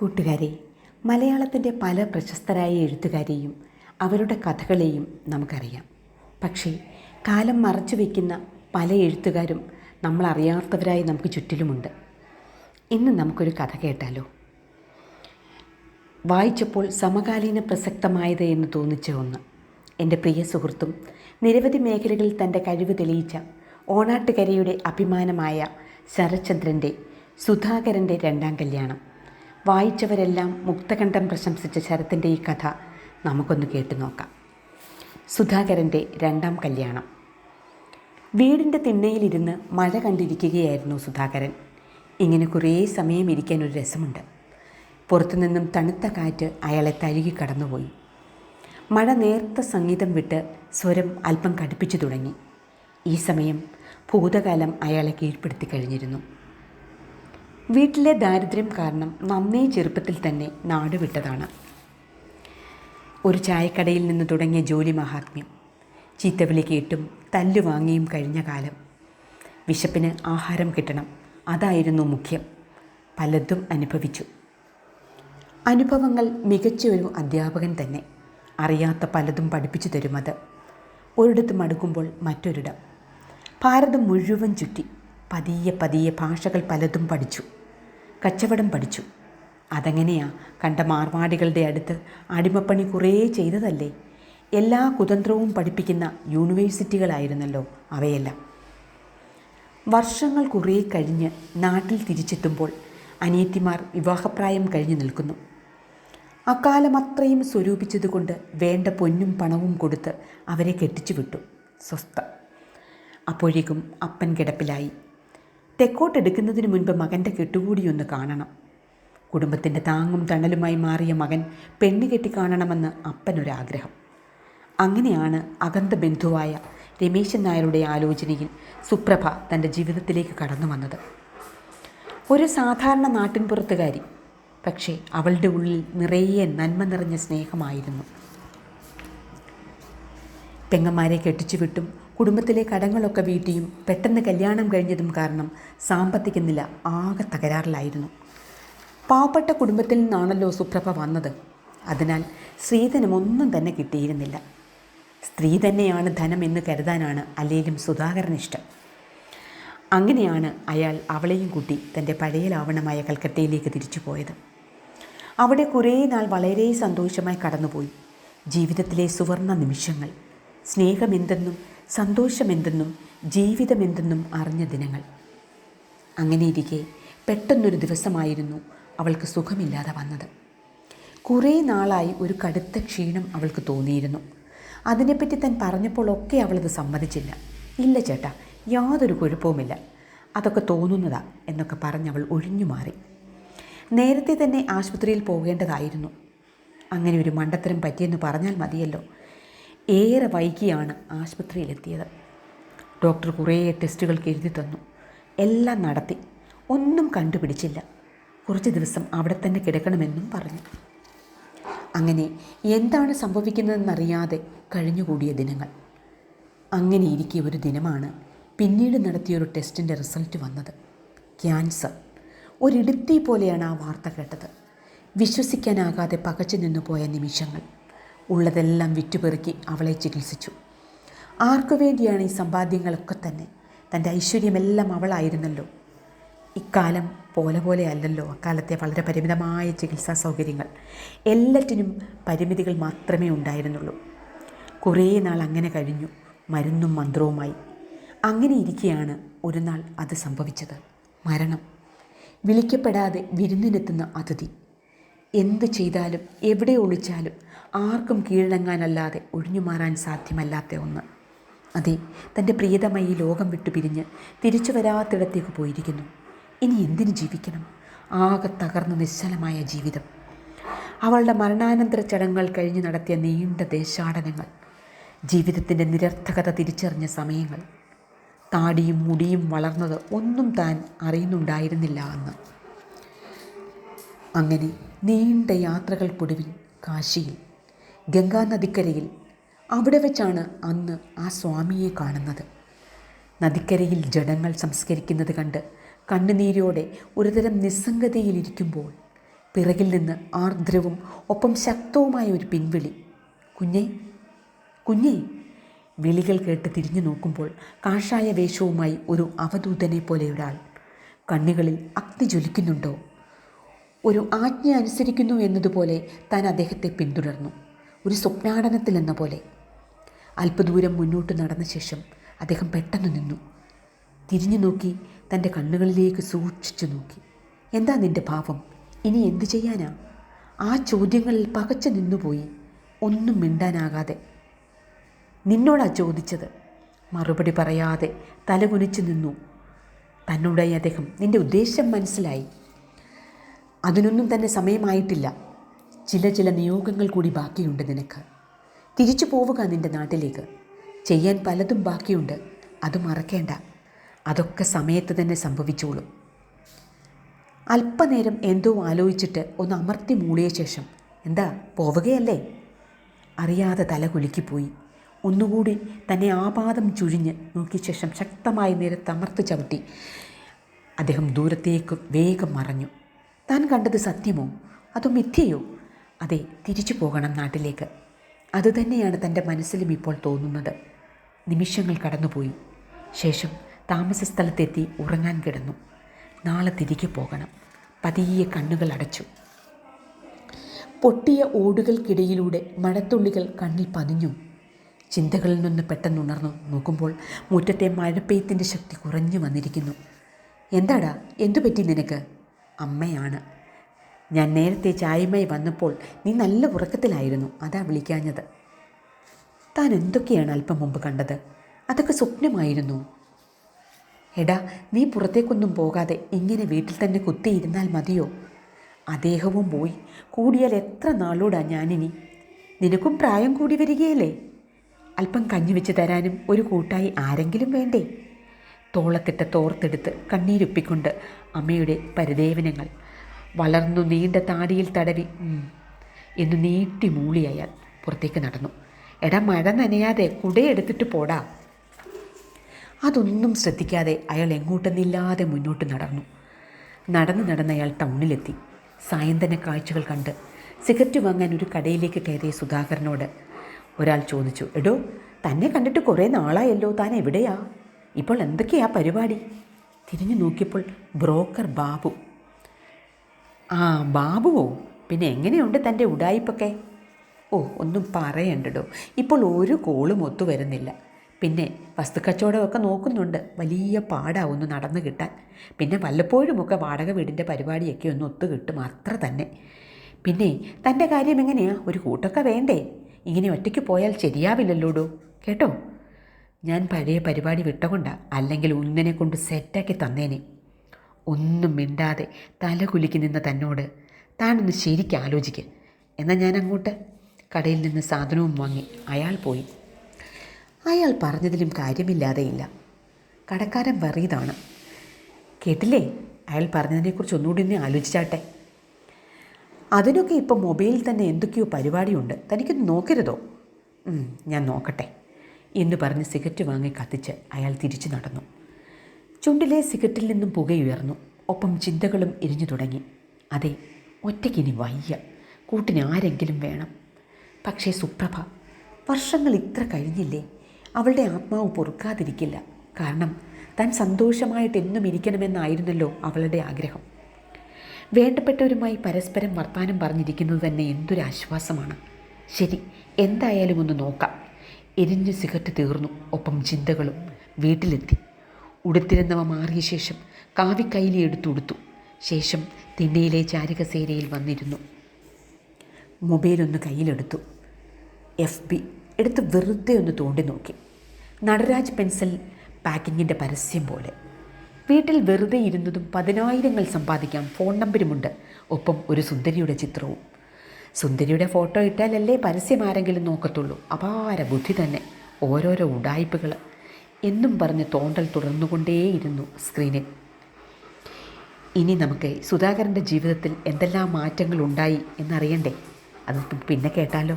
കൂട്ടുകാരെ മലയാളത്തിന്റെ പല പ്രശസ്തരായ എഴുത്തുകാരെയും അവരുടെ കഥകളെയും നമുക്കറിയാം. പക്ഷേ കാലം മറച്ചു വയ്ക്കുന്ന പല എഴുത്തുകാരും നമ്മൾ അറിയാത്തവരായി നമുക്ക് ചുറ്റിലുമുണ്ട്. ഇന്ന് നമുക്കൊരു കഥ കേട്ടാലോ? വായിച്ചപ്പോൾ സമകാലീന പ്രസക്തമായത് എന്ന് തോന്നിച്ച ഒന്ന്. എന്റെ പ്രിയ സുഹൃത്തും നിരവധി മേഖലകളിൽ തന്റെ കഴിവ് തെളിയിച്ച ഓണാട്ടുകരയുടെ അഭിമാനമായ ശരചന്ദ്രന്റെ സുധാകരന്റെ രണ്ടാം കല്യാണം. വായിച്ചവരെല്ലാം മുക്തകണ്ഠം പ്രശംസിച്ച ശരത്തിന്റെ ഈ കഥ നമുക്കൊന്ന് കേട്ടു നോക്കാം. സുധാകരന്റെ രണ്ടാം കല്യാണം. വീടിന്റെ തിണ്ണയിലിരുന്ന് മഴ കണ്ടിരിക്കുകയായിരുന്നു സുധാകരൻ. ഇങ്ങനെ കുറേ സമയം ഇരിക്കാൻ ഒരു രസമുണ്ട്. പുറത്തുനിന്നും തണുത്ത കാറ്റ് അയാളെ തഴുകി കടന്നുപോയി. മഴ നേർത്ത സംഗീതം വിട്ട് സ്വരം അല്പം കടുപ്പിച്ചു തുടങ്ങി. ഈ സമയം ഭൂതകാലം അയാളെ കീഴ്പ്പെടുത്തി കഴിഞ്ഞിരുന്നു. വീട്ടിലെ ദാരിദ്ര്യം കാരണം നന്നേ ചെറുപ്പത്തിൽ തന്നെ നാട് വിട്ടതാണ്. ഒരു ചായക്കടയിൽ നിന്ന് തുടങ്ങിയ ജോലി മഹാത്മ്യം. ചീത്തവിളി കേട്ടും തല്ലു വാങ്ങിയും കഴിഞ്ഞ കാലം. വിശപ്പിന് ആഹാരം കിട്ടണം അതായിരുന്നു മുഖ്യം. പലതും അനുഭവിച്ചു. അനുഭവങ്ങൾ മികച്ച ഒരു അധ്യാപകൻ തന്നെ. അറിയാത്ത പലതും പഠിപ്പിച്ചു തരും അത്. ഒരിടത്ത് മടുക്കുമ്പോൾ മറ്റൊരിടം. ഭാരതം മുഴുവൻ ചുറ്റി പതിയെ പതിയെ ഭാഷകൾ പലതും പഠിച്ചു. കച്ചവടം പഠിച്ചു. അതെങ്ങനെയാ? കണ്ട മാർവാടികളുടെ അടുത്ത് അടിമപ്പണി കുറേ ചെയ്തതല്ലേ? എല്ലാ കുതന്ത്രവും പഠിപ്പിക്കുന്ന യൂണിവേഴ്സിറ്റികളായിരുന്നല്ലോ അവയെല്ലാം. വർഷങ്ങൾ കുറേ കഴിഞ്ഞ് നാട്ടിൽ തിരിച്ചെത്തുമ്പോൾ അനിയത്തിമാർ വിവാഹപ്രായം കഴിഞ്ഞു നിൽക്കുന്നു. അക്കാലം അത്രയും സ്വരൂപിച്ചതുകൊണ്ട് വേണ്ട പൊന്നും പണവും കൊടുത്ത് അവരെ കെട്ടിച്ചു വിട്ടു സ്വസ്ഥ. അപ്പോഴേക്കും അപ്പൻ കിടപ്പിലായി. തെക്കോട്ടെടുക്കുന്നതിന് മുൻപ് മകന്റെ കെട്ടുകൂടിയൊന്ന് കാണണം. കുടുംബത്തിന്റെ താങ്ങും തണലുമായി മാറിയ മകൻ പെണ്ണ് കെട്ടി കാണണമെന്ന് അപ്പനൊരാഗ്രഹം. അങ്ങനെയാണ് അകന്ത ബന്ധുവായ രമേശൻ നായരുടെ ആലോചനയിൽ സുപ്രഭ തന്റെ ജീവിതത്തിലേക്ക് കടന്നു വന്നത്. ഒരു സാധാരണ നാട്ടിൻപുറത്തുകാരി പക്ഷേ അവളുടെ ഉള്ളിൽ നിറയെ നന്മ നിറഞ്ഞ സ്നേഹമായിരുന്നു. പെങ്ങന്മാരെ കെട്ടിച്ചു വിട്ടും കുടുംബത്തിലെ കടങ്ങളൊക്കെ വീട്ടിയും പെട്ടെന്ന് കല്യാണം കഴിഞ്ഞതും കാരണം സാമ്പത്തിക നില ആകെ തകരാറിലായിരുന്നു. പാവപ്പെട്ട കുടുംബത്തിൽ നിന്നാണല്ലോ സുപ്രഭ വന്നത്. അതിനാൽ സ്ത്രീധനം ഒന്നും തന്നെ കിട്ടിയിരുന്നില്ല. സ്ത്രീ തന്നെയാണ് ധനം എന്ന് കരുതാനാണ് അല്ലേലും സുധാകരൻ ഇഷ്ടം. അങ്ങനെയാണ് അയാൾ അവളെയും കൂട്ടി തന്റെ പഴയ ലാവണമായ കൽക്കട്ടയിലേക്ക് തിരിച്ചു പോയത്. അവിടെ കുറേ നാൾ വളരെ സന്തോഷമായി കടന്നുപോയി. ജീവിതത്തിലെ സുവർണ നിമിഷങ്ങൾ. സ്നേഹമെന്തെന്നും സന്തോഷമെന്തെന്നും ജീവിതമെന്തെന്നും അറിഞ്ഞ ദിനങ്ങൾ. അങ്ങനെയിരിക്കെ പെട്ടെന്നൊരു ദിവസമായിരുന്നു അവൾക്ക് സുഖമില്ലാതെ വന്നത്. കുറേ നാളായി ഒരു കടുത്ത ക്ഷീണം അവൾക്ക് തോന്നിയിരുന്നു. അതിനെപ്പറ്റി താൻ പറഞ്ഞപ്പോഴൊക്കെ അവളത് സമ്മതിച്ചില്ല. ഇല്ല ചേട്ടാ യാതൊരു കുഴപ്പവുമില്ല. അതൊക്കെ തോന്നുന്നതാ എന്നൊക്കെ പറഞ്ഞ് അവൾ ഒഴിഞ്ഞു മാറി. നേരത്തെ തന്നെ ആശുപത്രിയിൽ പോകേണ്ടതായിരുന്നു. അങ്ങനെ ഒരു മണ്ടത്തരം പറ്റിയെന്ന് പറഞ്ഞാൽ മതിയല്ലോ. ഏറെ വൈകിയാണ് ആശുപത്രിയിലെത്തിയത്. ഡോക്ടർ കുറേ ടെസ്റ്റുകൾക്ക് എഴുതി തന്നു. എല്ലാം നടത്തി. ഒന്നും കണ്ടുപിടിച്ചില്ല. കുറച്ച് ദിവസം അവിടെ തന്നെ കിടക്കണമെന്നും പറഞ്ഞു. അങ്ങനെ എന്താണ് സംഭവിക്കുന്നതെന്നറിയാതെ കഴിഞ്ഞുകൂടിയ ദിനങ്ങൾ. അങ്ങനെ ഇരിക്കിയ ഒരു ദിനമാണ് പിന്നീട് നടത്തിയൊരു ടെസ്റ്റിന്റെ റിസൾട്ട് വന്നത്. ക്യാൻസർ. ഒരിടുത്തി പോലെയാണ് ആ വാർത്ത കേട്ടത്. വിശ്വസിക്കാനാകാതെ പകച്ചു നിന്നു പോയ നിമിഷങ്ങൾ. ഉള്ളതെല്ലാം വിറ്റുപെറുക്കി അവളെ ചികിത്സിച്ചു. ആർക്കു വേണ്ടിയാണ് ഈ സമ്പാദ്യങ്ങളൊക്കെ തന്നെ? തന്റെ ഐശ്വര്യമെല്ലാം അവളായിരുന്നല്ലോ. ഇക്കാലം പോലെ പോലെ അല്ലല്ലോ അക്കാലത്തെ വളരെ പരിമിതമായ ചികിത്സാ സൗകര്യങ്ങൾ. എല്ലാറ്റിനും പരിമിതികൾ മാത്രമേ ഉണ്ടായിരുന്നുള്ളൂ. കുറേ നാൾ അങ്ങനെ കഴിഞ്ഞു മരുന്നും മന്ത്രവുമായി. അങ്ങനെ ഇരിക്കെയാണ് ഒരു നാൾ അത് സംഭവിച്ചത്. മരണം. വിളിക്കപ്പെടാതെ വിരുന്നിനെത്തുന്ന അതിഥി. എന്ത് ചെയ്താലും എവിടെ ഒളിച്ചാലും ആർക്കും കീഴടങ്ങാനല്ലാതെ ഒഴിഞ്ഞു മാറാൻ സാധ്യമല്ലാത്ത ഒന്ന്. അതെ തന്റെ പ്രിയതമായി ലോകം വിട്ടു പിരിഞ്ഞ് തിരിച്ചു വരാത്തിടത്തേക്ക് പോയിരിക്കുന്നു. ഇനി എന്തിനു ജീവിക്കണം? ആകെ തകർന്നു നിശ്ചലമായ ജീവിതം. അവളുടെ മരണാനന്തര ചടങ്ങുകൾ കഴിഞ്ഞ് നടത്തിയ നീണ്ട ദേശാടനങ്ങൾ. ജീവിതത്തിന്റെ നിരർത്ഥകത തിരിച്ചറിഞ്ഞ സമയങ്ങൾ. താടിയും മുടിയും വളർന്നത് ഒന്നും താൻ അറിയുന്നുണ്ടായിരുന്നില്ല അന്ന്. അങ്ങനെ നീണ്ട യാത്രകൾക്കൊടുവിൽ കാശിയിൽ ഗംഗാനദിക്കരയിൽ. അവിടെ വെച്ചാണ് അന്ന് ആ സ്വാമിയെ കാണുന്നത്. നദിക്കരയിൽ ജഡങ്ങൾ സംസ്കരിക്കുന്നത് കണ്ട് കണ്ണുനീരോടെ ഒരുതരം നിസ്സംഗതയിലിരിക്കുമ്പോൾ പിറകിൽ നിന്ന് ആർദ്രവും ഒപ്പം ശക്തവുമായ ഒരു പിൻവിളി. കുഞ്ഞേ കുഞ്ഞേ വിളികൾ കേട്ട് തിരിഞ്ഞു നോക്കുമ്പോൾ കാഷായ വേഷവുമായി ഒരു അവധൂതനെ പോലെ ഒരാൾ കണ്ണുകളിൽ അഗ്നി ജ്വലിക്കുന്നുണ്ടോ? ഒരു ആജ്ഞ അനുസരിക്കുന്നു എന്നതുപോലെ താൻ അദ്ദേഹത്തെ പിന്തുടർന്നു. ഒരു സ്വപ്നാടനത്തിൽ എന്ന പോലെ. അല്പദൂരം മുന്നോട്ട് നടന്ന ശേഷം അദ്ദേഹം പെട്ടെന്ന് നിന്നു. തിരിഞ്ഞു നോക്കി തന്റെ കണ്ണുകളിലേക്ക് സൂക്ഷിച്ചു നോക്കി. എന്താ നിന്റെ ഭാവം? ഇനി എന്തു ചെയ്യാനാ? ആ ചോദ്യങ്ങളിൽ പകച്ചു നിന്നുപോയി. ഒന്നും മിണ്ടാനാകാതെ. നിന്നോടാ ചോദിച്ചത്. മറുപടി പറയാതെ തലകുനിച്ചു നിന്നു. തന്നോടായി അദ്ദേഹം. നിന്റെ ഉദ്ദേശം മനസ്സിലായി. അതിനൊന്നും തന്നെ സമയമായിട്ടില്ല. ചില ചില നിയോഗങ്ങൾ കൂടി ബാക്കിയുണ്ട് നിനക്ക്. തിരിച്ചു പോവുക നിന്റെ നാട്ടിലേക്ക്. ചെയ്യാൻ പലതും ബാക്കിയുണ്ട്. അത് മറക്കേണ്ട. അതൊക്കെ സമയത്ത് തന്നെ സംഭവിച്ചോളും. അല്പനേരം എന്തോ ആലോചിച്ചിട്ട് ഒന്ന് അമർത്തി മൂളിയ ശേഷം എന്താ പോവുകയല്ലേ? അറിയാതെ തല കുലുക്കിപ്പോയി. ഒന്നുകൂടി തന്നെ ആപാദം ചുഴിഞ്ഞ് നോക്കിയ ശേഷം ശക്തമായ നിരത്തമർത്ത് ചവിട്ടി. അദ്ദേഹം ദൂരത്തേക്ക് വേഗം മറഞ്ഞു. താൻ കണ്ടത് സത്യമോ? അതോ മിഥ്യയോ? അതെ തിരിച്ചു പോകണം നാട്ടിലേക്ക്. അതുതന്നെയാണ് തന്റെ മനസ്സിലും ഇപ്പോൾ തോന്നുന്നത്. നിമിഷങ്ങൾ കടന്നുപോയി. ശേഷം താമസ സ്ഥലത്തെത്തി ഉറങ്ങാൻ കിടന്നു. നാളെ തിരികെ പോകണം. പതിയെ കണ്ണുകൾ അടച്ചു. പൊട്ടിയ ഓടുകൾക്കിടയിലൂടെ മഴത്തുള്ളികൾ കണ്ണിൽ പതിഞ്ഞു. ചിന്തകളിൽ നിന്ന് പെട്ടെന്ന് ഉണർന്നു നോക്കുമ്പോൾ മുറ്റത്തെ മഴപ്പെയ്ത്തിന്റെ ശക്തി കുറഞ്ഞു വന്നിരിക്കുന്നു. എന്താടാ? എന്തു പറ്റി നിനക്ക്? അമ്മയാണ്. ഞാൻ നേരത്തെ ചായമായി വന്നപ്പോൾ നീ നല്ല ഉറക്കത്തിലായിരുന്നു. അതാ വിളിക്കാഞ്ഞത്. താൻ എന്തൊക്കെയാണ് അല്പം മുമ്പ് കണ്ടത്? അതൊക്കെ സ്വപ്നമായിരുന്നു. എടാ നീ പുറത്തേക്കൊന്നും പോകാതെ ഇങ്ങനെ വീട്ടിൽ തന്നെ കുത്തിയിരുന്നാൽ മതിയോ? അദ്ദേഹവും പോയി. കൂടിയാൽ എത്ര നാളോടാ ഞാനിനി? നിനക്കും പ്രായം കൂടി വരികയല്ലേ? അല്പം കഞ്ഞി വെച്ച് തരാനും ഒരു കൂട്ടായി ആരെങ്കിലും വേണ്ടേ? തോളത്തിട്ട തോർത്തെടുത്ത് കണ്ണീരൊപ്പിക്കൊണ്ട് അമ്മയുടെ പരിദേവനങ്ങൾ വളർന്നു നീണ്ട താടിയിൽ തടവി. എന്ന് നീട്ടി മൂളി അയാൾ പുറത്തേക്ക് നടന്നു. എടാ മഴ നനയാതെ കുടയെടുത്തിട്ട് പോടാ. അതൊന്നും ശ്രദ്ധിക്കാതെ അയാൾ എങ്ങോട്ടെന്നില്ലാതെ മുന്നോട്ട് നടന്നു. നടന്ന് നടന്ന് അയാൾ ടൗണിലെത്തി. സായന്തന കാഴ്ചകൾ കണ്ട് സിഗരറ്റ് വാങ്ങാൻ ഒരു കടയിലേക്ക് കയറിയ സുധാകരനോട് ഒരാൾ ചോദിച്ചു എടോ തന്നെ കണ്ടിട്ട് കുറേ നാളായല്ലോ താൻ എവിടെയാ? ഇപ്പോൾ എന്തൊക്കെയാ പരിപാടി? തിരിഞ്ഞു നോക്കിയപ്പോൾ ബ്രോക്കർ ബാബു ആ ബാബുവോ? പിന്നെ എങ്ങനെയുണ്ട് തന്റെ ഉടായിപ്പൊക്കെ? ഓ ഒന്നും പറയണ്ടടോ. ഇപ്പോൾ ഒരു കോളും ഒത്തു വരുന്നില്ല. പിന്നെ വസ്തുക്കച്ചവടമൊക്കെ നോക്കുന്നുണ്ട്. വലിയ പാടാവുന്നു നടന്നു കിട്ടാൻ. പിന്നെ വല്ലപ്പോഴുമൊക്കെ വാടക വീടിന്റെ പരിപാടിയൊക്കെ ഒന്ന് ഒത്തു കിട്ടും അത്ര തന്നെ. പിന്നെ തന്റെ കാര്യം എങ്ങനെയാ? ഒരു കൂട്ടൊക്കെ വേണ്ടേ? ഇങ്ങനെ ഒറ്റയ്ക്ക് പോയാൽ ശരിയാവില്ലല്ലോടോ? കേട്ടോ? ഞാൻ പഴയ പരിപാടി വിട്ടുകൊണ്ടാണ് അല്ലെങ്കിൽ ഒന്നിനെ കൊണ്ട് സെറ്റാക്കി തന്നേനെ. ഒന്നും മിണ്ടാതെ തല കുലുക്കി നിന്ന തന്നോട് താനൊന്ന് ശരിക്ക് ആലോചിക്ക്. എന്നാൽ ഞാൻ അങ്ങോട്ട് കടയിൽ നിന്ന് സാധനവും വാങ്ങി അയാൾ പോയി. അയാൾ പറഞ്ഞതിലും കാര്യമില്ലാതെയില്ല. കടക്കാരൻ വെറിയതാണ്. കേട്ടില്ലേ? അയാൾ പറഞ്ഞതിനെക്കുറിച്ച് ഒന്നുകൂടി ഒന്ന് ആലോചിച്ചാട്ടെ. അതിനൊക്കെ ഇപ്പം മൊബൈലിൽ തന്നെ എന്തൊക്കെയോ പരിപാടിയുണ്ട്. തനിക്കൊന്ന് നോക്കരുതോ? ഞാൻ നോക്കട്ടെ. എന്ന് പറഞ്ഞ് സിഗരറ്റ് വാങ്ങി കത്തിച്ച് അയാൾ തിരിച്ചു നടന്നു. ചുണ്ടിലെ സിഗരറ്റിൽ നിന്നും പുകയുയർന്നു ഒപ്പം ചിന്തകളും എരിഞ്ഞു തുടങ്ങി. അതെ ഒറ്റയ്ക്കിനി വയ്യ. കൂട്ടിന് ആരെങ്കിലും വേണം. പക്ഷേ സുപ്രഭ വർഷങ്ങൾ ഇത്ര കഴിഞ്ഞില്ലേ? അവളുടെ ആത്മാവ് പൊറുക്കാതിരിക്കില്ല. കാരണം താൻ സന്തോഷമായിട്ട് എന്നും ഇരിക്കണമെന്നായിരുന്നല്ലോ അവളുടെ ആഗ്രഹം. വേണ്ടപ്പെട്ടവരുമായി പരസ്പരം വർത്താനം പറഞ്ഞിരിക്കുന്നത് തന്നെ എന്തൊരാശ്വാസമാണ് ശരി എന്തായാലും ഒന്ന് നോക്കാം. എരിഞ്ഞ് സിഗരറ്റ് തീർന്നു. ഒപ്പം ചിന്തകളും വീട്ടിലെത്തി. ഉടുത്തിരുന്നവ മാറിയ ശേഷം കാവിക്കൈലി എടുത്തുടുത്തു ശേഷം തിണ്ണയിലെ ചാരികസേനയിൽ വന്നിരുന്നു. മൊബൈലൊന്ന് കയ്യിലെടുത്തു. എഫ് ബി എടുത്ത് വെറുതെ ഒന്ന് തോണ്ടി നോക്കി. നടരാജ് പെൻസിൽ പാക്കിങ്ങിന്റെ പരസ്യം പോലെ. വീട്ടിൽ വെറുതെ ഇരുന്നതും പതിനായിരങ്ങൾ സമ്പാദിക്കാം ഫോൺ നമ്പരുമുണ്ട്. ഒപ്പം ഒരു സുന്ദരിയുടെ ചിത്രവും. സുന്ദരിയുടെ ഫോട്ടോ ഇട്ടാലല്ലേ പരസ്യം ആരെങ്കിലും നോക്കത്തുള്ളൂ. അപാര ബുദ്ധി തന്നെ. ഓരോരോ ഉടായ്പകൾ എന്നും പറഞ്ഞ് തോണ്ടൽ തുടർന്നുകൊണ്ടേയിരുന്നു സ്ക്രീനിൽ. ഇനി നമുക്ക് സുധാകരന്റെ ജീവിതത്തിൽ എന്തെല്ലാം മാറ്റങ്ങളുണ്ടായി എന്നറിയണ്ടേ? അത് പിന്നെ കേട്ടാലോ?